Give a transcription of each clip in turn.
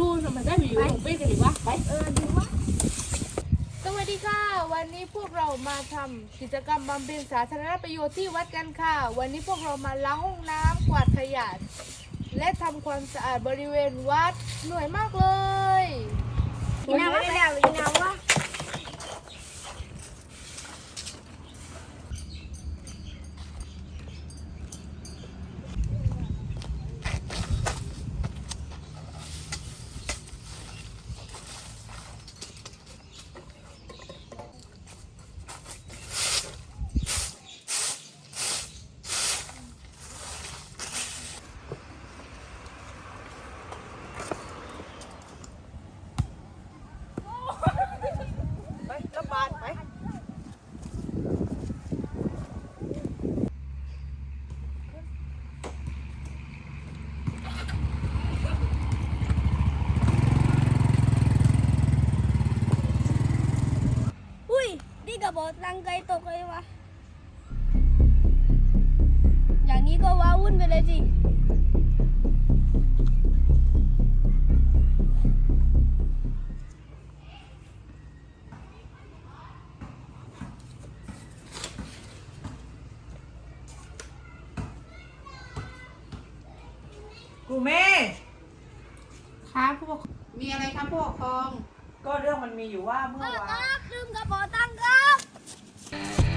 เออพวกทูนมันได้ไปอยู่ของเป้กันหรือวะไปเออดูว่าสวัสดีค่ะ วันนี้พวกเรามาทำกิจกรรมบำเพ็ญสาธารณประโยชน์ที่วัดกันค่ะ วันนี้พวกเรามาล้างห้องน้ำกวาดขยะและทำความสะอาดบริเวณวัดเหนื่อยมากเลยพี่นาว่าแล้วพี่นาว่า ไประบาดไป อุ้ยนี่กระ บอกตังไกลตกเลยวะ อย่างนี้ก็ว้าวุ่นไปเลยสิกูเม่ครับผู้ปกครองมีอะไรครับผู้ปกครอง ก็เรื่องมันมีอยู่ว่าเมื่อป้าวานครับลืมกระบอกตังค์ครับ Peace.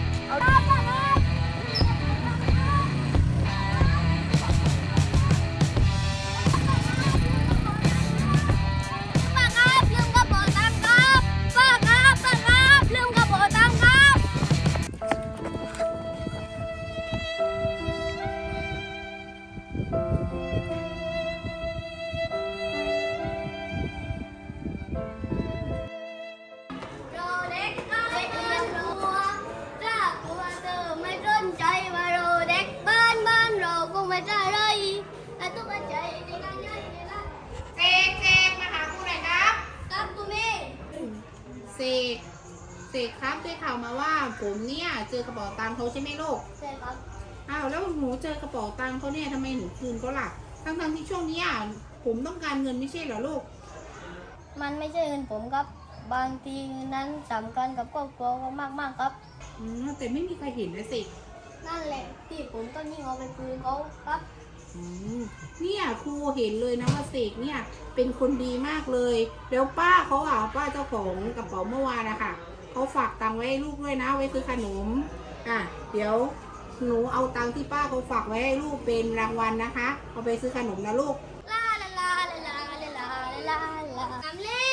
เสกครับได้ข่าวมาว่า ผมเนี่ยเจอกระเป๋าตังค์เขาใช่ไหมลูกใช่ครับอ้าวแล้วหนูเจอกระเป๋าตังค์เขาเนี่ยทำไมหนูคืนเขาล่ะทั้งๆที่ช่วงเนี้ยผมต้องการเงินไม่ใช่เหรอลูก มันไม่ใช่เงินผมครับ บางทีเงินนั้นสำคัญกับครอบครัวมากมากๆครับ อืมแต่ไม่มีใครเห็นนะสินั่นแหละที่ผมต้องยิ่งเอาไปคืนเขาครับ อืมเนี่ยครูเห็นเลยนะว่าเสกเนี่ยเป็นคนดีมากเลย แล้วป้าเขาอะป้าเจ้าของกระเป๋าเมื่อวานนะคะ เขาฝากตังไว้ให้ลูกด้วยนะ ไว้ซื้อขนมอะเดี๋ยวหนูเอาตังที่ป้าเขาฝากไว้ให้ลูกเป็นรางวัลนะคะ เอาไปซื้อขนมนะลูกลาลาลาลาลาลาลาลาลาน้ำเล่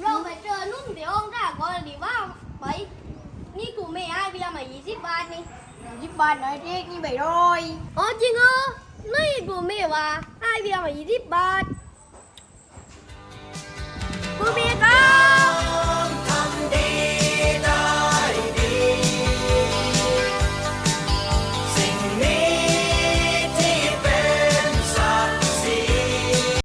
เราไปเจอลุงเดี๋ยวองค์ด่าก่อนดีว่าไปนี่กูไม่ให้พี่ละมายี่สิบบาทนี่ยี่สิบบาทน้อยเด็กนี่ไปร้อยอ๋อจริงเหรอไม่กูไม่ว่าให้เพียละมายี่สิบบาทกูไม่